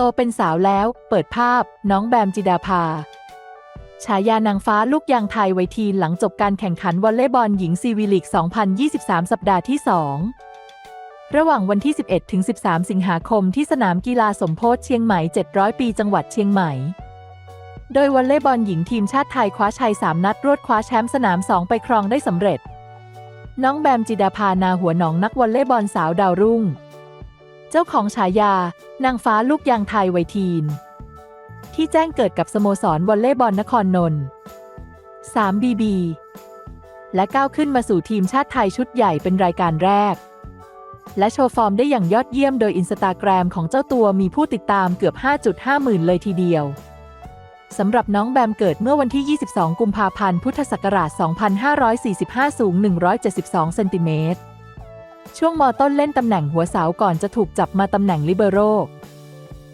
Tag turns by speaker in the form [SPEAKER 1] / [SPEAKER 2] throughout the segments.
[SPEAKER 1] โตเป็นสาวแล้ว เปิดภาพ น้องแบมจิดาภา ฉายานางฟ้าลูกยางไทยไวทีนหลังจบการแข่งขันวอลเลย์บอลหญิงซีวิลิก2023 สัปดาห์ที่ 2 ระหว่างวันที่ 11 ถึง 13 สิงหาคมที่สนามกีฬาสมโพธิเชียงใหม่ 700 ปีจังหวัดเชียงใหม่ โดยวอลเลย์บอลหญิงทีมชาติไทยคว้าชัย 3 นัดรวดคว้าแชมป์สนาม 2 ไปครองได้สำเร็จ น้องแบมจิดาภานาหัวหนองนักวอลเลย์บอลสาวดาวรุ่ง เจ้าของฉายา นางฟ้าลูกยางไทยไวทีน ที่แจ้งเกิดกับสโมสรวอลเลย์บอลนครนนท์ 3 BB และก้าวขึ้นมาสู่ทีมชาติไทยชุดใหญ่เป็นรายการแรก และโชว์ฟอร์มได้อย่างยอดเยี่ยมโดยอินสตาแกรมของเจ้าตัวมีผู้ติดตามเกือบ 5.5 หมื่นเลยทีเดียวสำหรับน้องแบมเกิดเมื่อวันที่ 22 กุมภาพันธ์ พุทธศักราช 2545 สูง 172 เซนติเมตร ช่วงมต้นเล่นตำแหน่งหัวเสาก่อนจะถูกจับมาตำแหน่งลิเบโร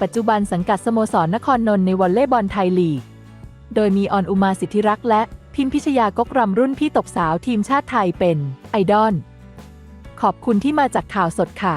[SPEAKER 1] ปัจจุบันสังกัดสโมสรนครนนท์ในวอลเลย์บอลไทยลีก โดยมีออนอุมาสิทธิรักษ์และพิมพิชยากกรำรุ่นพี่ตบสาวทีมชาติไทยเป็นไอดอล ขอบคุณที่มาจากข่าวสดค่ะ